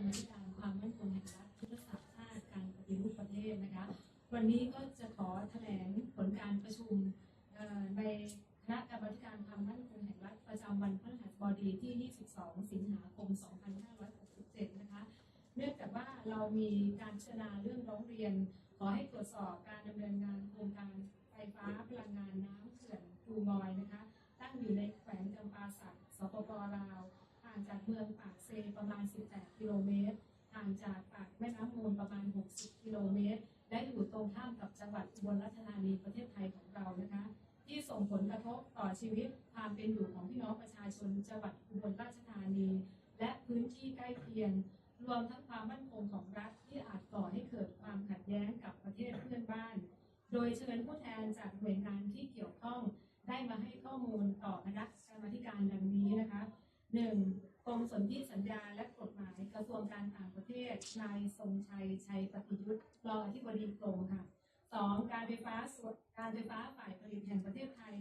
รรมธิการความมั่นคงแห่งรัฐยุทธศาสตร์ชาติการปฏิรูปประเทศนะคะ วันนี้ก็จะขอแถลงผลการประชุมในคณะกรรมการความมั่นคงแห่งรัฐประจำวันพฤหัสบดีที่ 22 สิงหาคม 2567 นะคะ เนื่องจากว่าเรามีการพิจารณาเรื่องร้องเรียน ขอให้ตรวจสอบการดำเนินงานโครงการไฟฟ้าพลังงานน้ำเขื่อนภูมอยนะคะ ตั้งอยู่ใน ชีวิตความเป็นอยู่ของพี่น้องประชาชนจังหวัดอุบลราชธานี และพื้นที่ใกล้เคียง รวมทั้งความมั่นคงของรัฐที่อาจก่อให้เกิดความขัดแย้งกับประเทศเพื่อนบ้าน โดยเชิญผู้แทนจากหน่วยงานที่เกี่ยวข้องได้มาให้ข้อมูลต่อคณะกรรมการดังนี้นะคะ 1. กรมสนธิสัญญาและกฎหมายกระทรวงการต่างประเทศนายทรงชัยชัยปฏิยุทธ์รองอธิบดีกรมค่ะ 2. การไฟฟ้าส่วนการไฟฟ้าฝ่ายผลิตแห่งประเทศไทย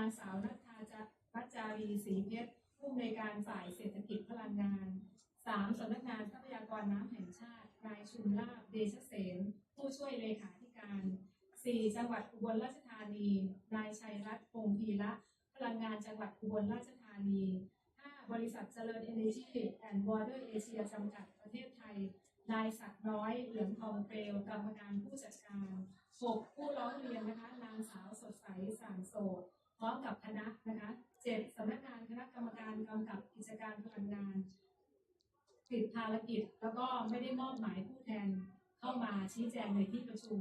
างสาวนัทธาจะพัชจารีศรีเพชรผู้อำนวยการฝ่ายเศรษฐกิจพลังงาน 3. สำนักงานทรัพยากรน้ำแห่งชาติ นายชุนลาภเดชเสนผู้ช่วยเลขาธิการ 4. จังหวัดอุบลราชธานี นายชัยรัตน์พงศ์พีระพลังงานจังหวัดอุบลราชธานี 5. บริษัทเจริญ Energy and Water Asia จำกัดประเทศไทย นายศักดิ์น้อย เหลืองทองเปลวกรรมการผู้จัดการ 6. ผู้ร้องเรียนนะคะ นางสาวสดใสสางโสด ร้อมกับคณะนะคะ 7. สำนักงานคณะกรรมการกำกับกิจการพลังงานติดภารกิจ แล้วก็ไม่ได้มอบหมายผู้แทนเข้ามาชี้แจงในที่ประชุม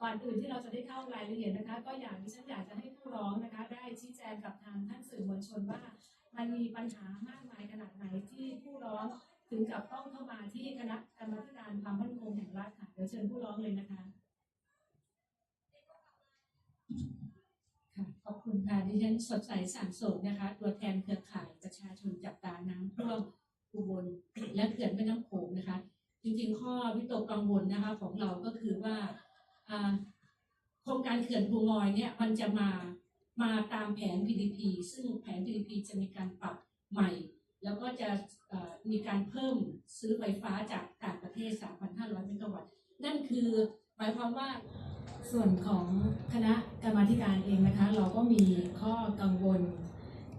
ก่อนอื่นที่เราจะได้เข้ารายละเอียดนะคะ ก็อย่ากที่ฉันอยากจะให้ผู้ร้องนะคะ ได้ชี้แจงกับทางท่านสื่อมวลชนว่า มันมีปัญหามากมายขนาดไหนที่ผู้ร้องถึงกับต้องเข้ามาที่คณะกรรมการความมั่นคงแห่งรัฐค่ะเดี๋ยวเชิญผู้ร้องเลยนะคะ ค่ะ ขอบคุณค่ะดิฉันสดใสสารโสดนะคะ ตัวแทนเครือข่ายประชาชนจับตาน้ำท่วมอุบลและเขื่อนแม่น้ำโขงนะคะ จริงๆ ข้อวิตกกังวลนะคะของเราก็คือว่าโครงการเขื่อนภูงอยเนี่ยมันจะมามาตามแผน PDP ซึ่งแผน PDP จะมีการปรับใหม่ แล้วก็จะมีการเพิ่มซื้อไฟฟ้าจากต่างประเทศ 3,500 เมกะวัตต์ นั่นคือหมายความว่า ส่วนของคณะกรรมาธิการเองนะคะ เราก็มีข้อกังวล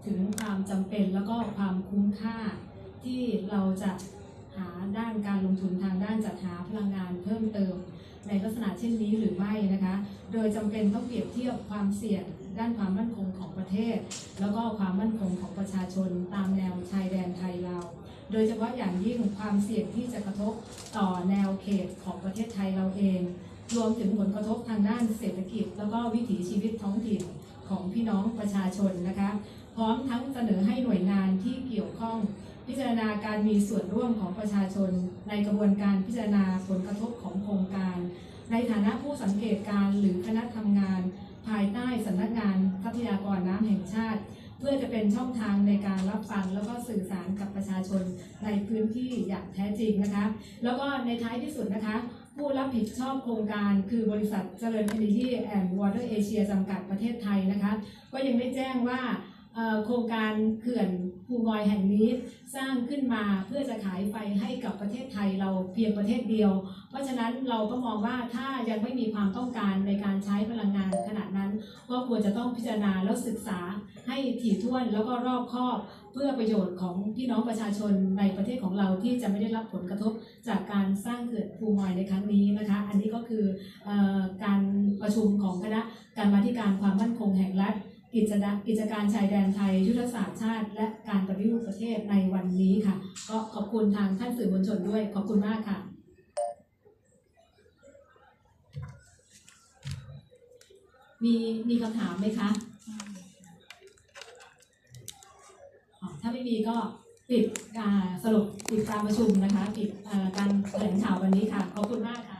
ถึงความจำเป็นแล้วก็ความคุ้มค่า ที่เราจะหาด้านการลงทุนทางด้านจัดหาพลังงานเพิ่มเติม ในลักษณะเช่นนี้หรือไม่นะคะ โดยจำเป็นต้องเปรียบเทียบความเสี่ยงด้านความมั่นคงของประเทศ แล้วก็ความมั่นคงของประชาชนตามแนวชายแดนไทยลาวโดยเฉพาะอย่างยิ่งความเสี่ยงที่จะกระทบต่อแนวเขตของประเทศไทยเราเอง รวมถึงผลกระทบทางด้านเศรษฐกิจ แล้วก็วิถีชีวิตท้องถิ่นของพี่น้องประชาชนนะคะ พร้อมทั้งเสนอให้หน่วยงานที่เกี่ยวข้อง พิจารณาการมีส่วนร่วมของประชาชน ในกระบวนการพิจารณาผลกระทบของโครงการ ในฐานะผู้สังเกตการณ์หรือคณะทำงาน ภายใต้สำนักงานทรัพยากรน้ำแห่งชาติ เพื่อจะเป็นช่องทางในการรับฟังแล้วก็สื่อสารกับประชาชนในพื้นที่อย่างแท้จริงนะคะ แล้วก็ในท้ายที่สุดนะคะ ผู้รับผิดชอบโครงการคือบริษัทเจริญพลังดีแอนด์วอเตอร์เอเชียจำกัดประเทศไทยนะคะ ก็ยังได้แจ้งว่า โครงการเขื่อนภูงอยแห่งนี้สร้างขึ้นมาเพื่อจะขายไฟให้กับประเทศไทยเราเพียงประเทศเดียว เพราะฉะนั้นเราก็มองว่าถ้ายังไม่มีความต้องการในการใช้พลังงานขนาดนั้น ก็ควรจะต้องพิจารณาแล้วศึกษาให้ถี่ถ้วนแล้วก็รอบคอบเพื่อประโยชน์ของพี่น้องประชาชนในประเทศของเราที่จะไม่ได้รับผลกระทบจากการสร้างเขื่อนภูมอยในครั้งนี้นะคะ อันนี้ก็คือออการประชุมของคณะการมาธิการความมั่นคงแห่งรัฐ กิจการกิจการชายแดนไทยยุทธศาสตร์ชาติ และการปฏิรูปประเทศในวันนี้ค่ะ ก็ขอบคุณทางท่านสื่อมวลชนด้วย ขอบคุณมากค่ะ มีมีคำถามไหมคะถ้าไม่มีก็ปิดสรุปปิดการประชุมนะคะ ปิดการแถลงข่าววันนี้ค่ะ ขอบคุณมากค่ะ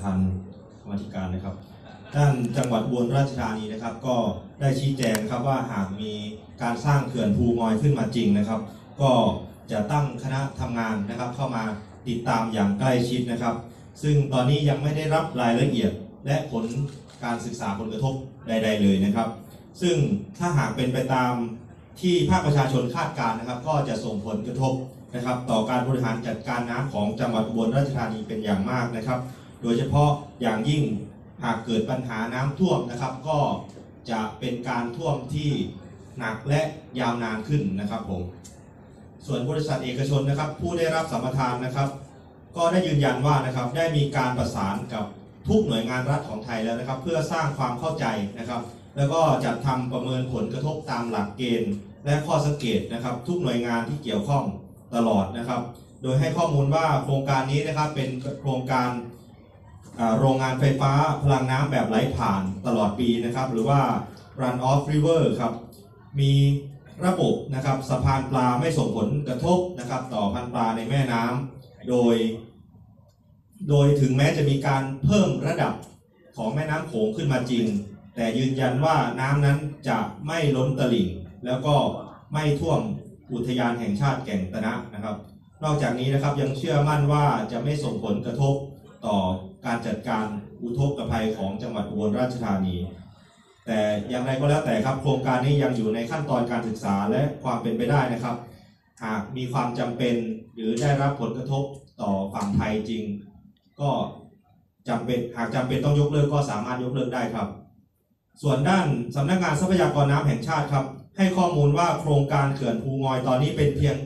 ประธานกรรมธิการนะครับด้านจังหวัดอุบลราชธานีนะครับ ก็ได้ชี้แจงครับว่าหากมีการสร้างเขื่อนภูงอยขึ้นมาจริงนะครับ ก็จะตั้งคณะทำงานนะครับ เข้ามาติดตามอย่างใกล้ชิดนะครับ ซึ่งตอนนี้ยังไม่ได้รับรายละเอียดและผลการศึกษาผลกระทบใด ๆ เลยนะครับ ซึ่งถ้าหากเป็นไปตามที่ภาคประชาชนคาดการณ์นะครับ ก็จะส่งผลกระทบนะครับ ต่อการบริหารจัดการน้ำของจังหวัดอุบลราชธานีเป็นอย่างมากนะครับ โดยเฉพาะอย่างยิ่งหากเกิดปัญหาน้ำท่วมนะครับ ก็จะเป็นการท่วมที่หนักและยาวนานขึ้นนะครับผมส่วนบริษัทเอกชนนะครับ ผู้ได้รับสัมปทานนะครับ ก็ได้ยืนยันว่านะครับได้มีการประสานกับทุกหน่วยงานรัฐของไทยแล้วนะครับ เพื่อสร้างความเข้าใจนะครับ แล้วก็จัดทำประเมินผลกระทบตามหลักเกณฑ์ และข้อสังเกตนะครับ ทุกหน่วยงานที่เกี่ยวข้องตลอดนะครับ โดยให้ข้อมูลว่าโครงการนี้นะครับเป็นโครงการ โรงงานไฟฟ้าพลังน้ำแบบไหลผ่านตลอดปีนะครับ หรือว่า run off river ครับ มีระบบนะครับสะพานปลาไม่ส่งผลกระทบนะครับ ต่อพันปลาในแม่น้ำโดย โดยถึงแม้จะมีการเพิ่มระดับของแม่น้ำโขงขึ้นมาจริง แต่ยืนยันว่าน้ำนั้นจะไม่ล้นตลิ่ง แล้วก็ไม่ท่วมอุทยานแห่งชาติแก่งตะนะนะครับ นอกจากนี้นะครับยังเชื่อมั่นว่าจะไม่ส่งผลกระทบต่อ การจัดการอุทกภัยของจังหวัดอุบลราชธานี แต่อย่างไรก็แล้วแต่ครับ โครงการนี้ยังอยู่ในขั้นตอนการศึกษาและความเป็นไปได้นะครับ หากมีความจำเป็นหรือได้รับผลกระทบต่อฝั่งไทยจริง ก็จำเป็นหากจำเป็นต้องยกเลิกก็สามารถยกเลิกได้ครับ ส่วนด้านสำนักงานทรัพยากรน้ำแห่งชาติครับ ให้ข้อมูลว่าโครงการเขื่อนภูงอยตอนนี้เป็นเพียง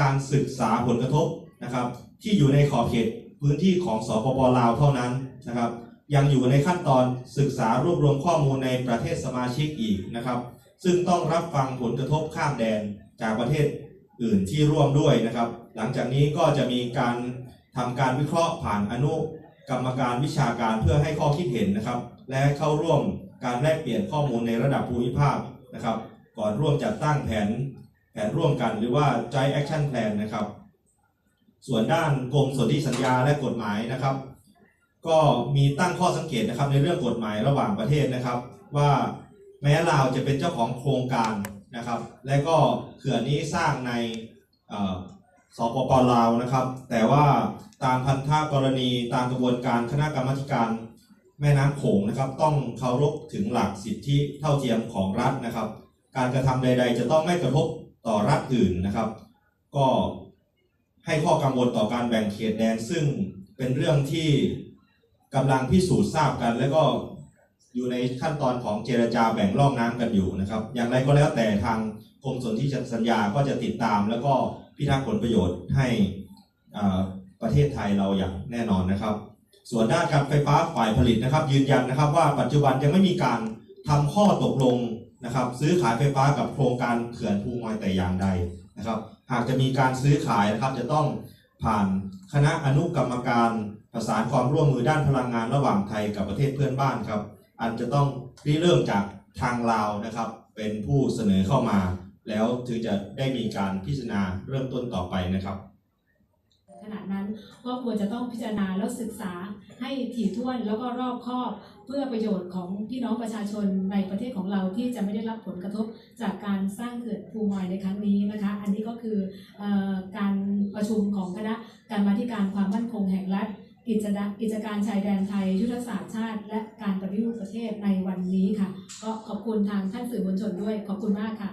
การศึกษาผลกระทบนะครับ ที่อยู่ในขอบเขต พื้นที่ของสปปลาวเท่านั้นนะครับ ยังอยู่ในขั้นตอนศึกษารวบรวมข้อมูลในประเทศสมาชิกอีกนะครับ ซึ่งต้องรับฟังผลกระทบข้ามแดนจากประเทศอื่นที่ร่วมด้วยนะครับ หลังจากนี้ก็จะมีการทำการวิเคราะห์ผ่านอนุกรรมการวิชาการเพื่อให้ข้อคิดเห็นนะครับ และเข้าร่วมการแลกเปลี่ยนข้อมูลในระดับภูมิภาคนะครับ ก่อนร่วมจัดตั้งแผนแผนร่วมกันหรือว่า Joint Action Plan นะครับ ส่วนด้านกรมสนธิสัญญาและกฎหมายนะครับ ก็มีตั้งข้อสังเกตนะครับในเรื่องกฎหมายระหว่างประเทศนะครับ ว่าแม้ลาวจะเป็นเจ้าของโครงการนะครับ และก็เขื่อนนี้สร้างในสปปลาวนะครับ แต่ว่าตามพันธะกรณีตามกระบวนการคณะกรรมการแม่น้ำโขงนะครับ ต้องเคารพถึงหลักสิทธิเท่าเทียมของรัฐนะครับ การกระทำใด ๆ จะต้องไม่กระทบต่อรัฐอื่นนะครับ ก็ ให้ข้อกังวลต่อการแบ่งเขตแดน ซึ่งเป็นเรื่องที่กำลังพิสูจน์ทราบกัน และก็อยู่ในขั้นตอนของเจรจาแบ่งร่องน้ำกันอยู่นะครับ อย่างไรก็แล้วแต่ทางกรมสนธิสัญญาก็จะติดตาม แล้วก็พิทักษ์ผลประโยชน์ให้ประเทศไทยเราอย่างแน่นอนนะครับ ส่วนด้านการไฟฟ้าฝ่ายผลิตนะครับ ยืนยันนะครับว่าปัจจุบันยังไม่มีการทำข้อตกลงนะครับ ซื้อขายไฟฟ้ากับโครงการเขื่อนภูงอยแต่อย่างใดนะครับ หากจะมีการซื้อขายนะครับจะต้องผ่านคณะอนุกรรมการประสานความร่วมมือด้านพลังงานระหว่างไทยกับประเทศเพื่อนบ้านครับอันจะต้องริเริ่มจากทางลาวนะครับ เป็นผู้เสนอเข้ามา แล้วถึงจะได้มีการพิจารณาเริ่มต้นต่อไปนะครับ ขณะนั้น ก็ควรจะต้องพิจารณาแล้วศึกษาให้ถี่ถ้วนแล้วก็รอบคอบเพื่อประโยชน์ของพี่น้องประชาชนในประเทศของเราที่จะไม่ได้รับผลกระทบจากการสร้างเขื่อนภูมอยในครั้งนี้นะคะ อันนี้ก็คืออการประชุมของคณะกรรมาธิการความมั่นคงแห่งรัฐกิจดกิจการชายแดนไทย ยุทธศาสตร์ชาติ และการปฏิรูปประเทศในวันนี้ค่ะ ก็ขอบคุณทางท่านสื่อมวลชนด้วย ขอบคุณมากค่ะ